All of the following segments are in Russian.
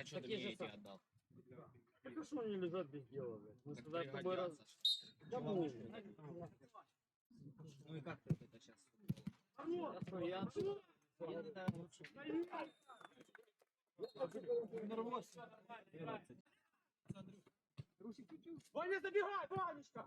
А что ты Такие мне же эти отдал? Так а что они лежат без дела, блядь? Мы Так тогда с тобой раз... Кому? Ну и как ты это сейчас? Я свой, я... Я лучше. Ваня, забегай, Ванечка!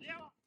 Yeah.